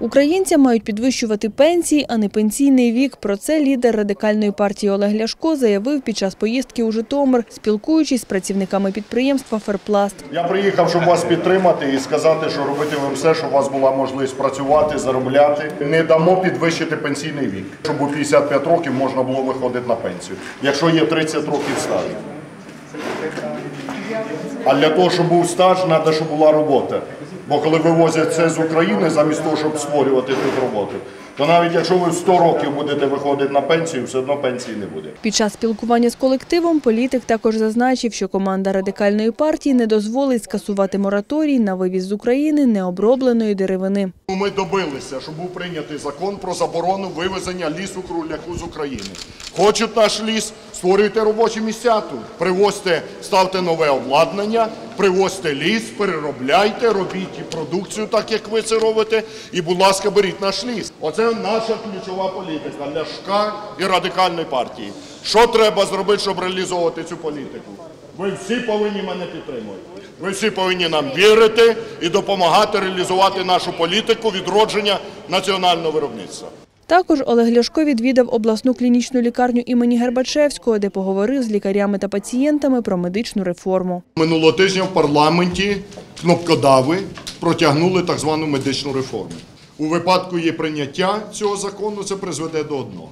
Українцям мають підвищувати пенсії, а не пенсійний вік. Про це лідер радикальної партії Олег Ляшко заявив під час поїздки у Житомир, спілкуючись з працівниками підприємства «Ферпласт». Я приїхав, щоб вас підтримати і сказати, що робитимемо все, щоб у вас була можливість працювати, заробляти. Не дамо підвищити пенсійний вік, щоб у 55 років можна було виходити на пенсію, якщо є 30 років стажу. А для того, щоб був стаж, треба, щоб була робота. Бо коли вивозять це з України, замість того, щоб створювати тут роботу, то навіть якщо ви в 100 років будете виходити на пенсію, все одно пенсії не буде. Під час спілкування з колективом політик також зазначив, що команда радикальної партії не дозволить скасувати мораторій на вивіз з України необробленої деревини. Ми добилися, щоб був прийнятий закон про заборону вивезення лісу кругляку з України. Хочуть наш ліс, створюйте робочі місця тут. Привозьте, ставте нове обладнання, привозьте ліс, переробляйте, робіть і продукцію, так як ви це робите. І, будь ласка, беріть наш ліс. Оце наша ключова політика Ляшка і радикальної партії. Що треба зробити, щоб реалізовувати цю політику? Ви всі повинні мене підтримувати. Ви всі повинні нам вірити і допомагати реалізувати нашу політику відродження національного виробництва. Також Олег Ляшко відвідав обласну клінічну лікарню імені Гербачевського, де поговорив з лікарями та пацієнтами про медичну реформу. Минулого тижня в парламенті кнопкодави протягнули так звану медичну реформу. У випадку її прийняття цього закону це призведе до одного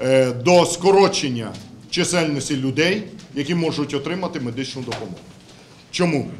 Е, до скорочення чисельності людей, які можуть отримати медичну допомогу. Чому?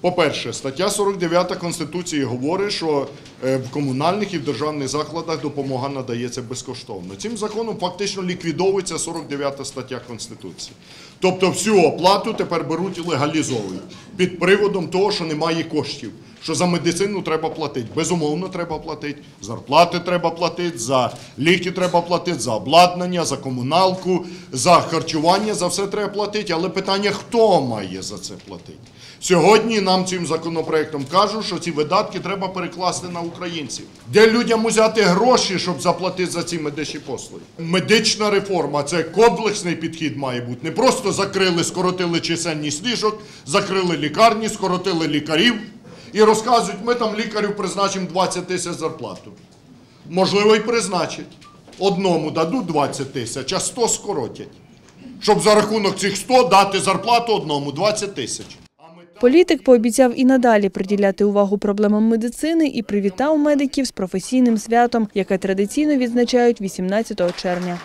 По-перше, стаття 49 Конституції говорить, що е, в комунальних і в державних закладах допомога надається безкоштовно. Цим законом фактично ліквідовується 49 стаття Конституції. Тобто всю оплату тепер беруть і легалізовують під приводом того, що немає коштів, що за медицину треба платити. Безумовно, треба платити, зарплати треба платити, за ліки треба платити, за обладнання, за комуналку, за харчування, за все треба платити. Але питання, хто має за це платити? Сьогодні нам цим законопроектом кажуть, що ці видатки треба перекласти на українців. Де людям взяти гроші, щоб заплатити за ці медичні послуги? Медична реформа це комплексний підхід має бути. Не просто закрили, скоротили чисельність ліжок, закрили лікарні, скоротили лікарів і розказують, ми там лікарю призначимо 20 тисяч зарплату. Можливо, і призначать. Одному дадуть 20 тисяч, а 100 скоротять. Щоб за рахунок цих 100 дати зарплату одному 20 тисяч. Політик пообіцяв і надалі приділяти увагу проблемам медицини і привітав медиків з професійним святом, яке традиційно відзначають 18 червня.